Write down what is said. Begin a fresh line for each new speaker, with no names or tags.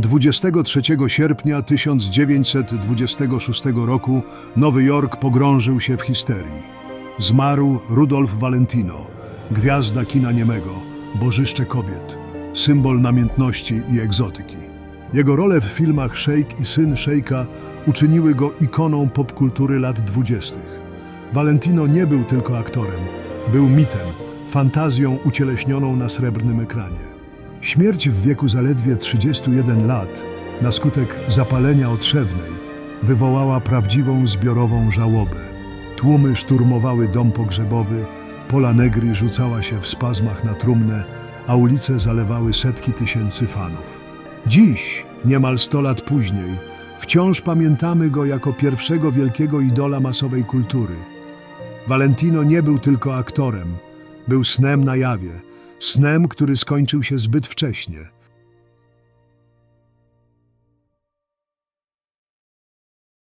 23 sierpnia 1926 roku Nowy Jork pogrążył się w histerii. Zmarł Rudolf Valentino, gwiazda kina niemego, bożyszcze kobiet, symbol namiętności i egzotyki. Jego role w filmach Szejk i syn Szejka uczyniły go ikoną popkultury lat dwudziestych. Valentino nie był tylko aktorem, był mitem, fantazją ucieleśnioną na srebrnym ekranie. Śmierć w wieku zaledwie 31 lat na skutek zapalenia otrzewnej wywołała prawdziwą zbiorową żałobę. Tłumy szturmowały dom pogrzebowy, Pola Negri rzucała się w spazmach na trumnę, a ulice zalewały setki tysięcy fanów. Dziś, niemal 100 lat później, wciąż pamiętamy go jako pierwszego wielkiego idola masowej kultury. Valentino nie był tylko aktorem, był snem na jawie, snem, który skończył się zbyt wcześnie.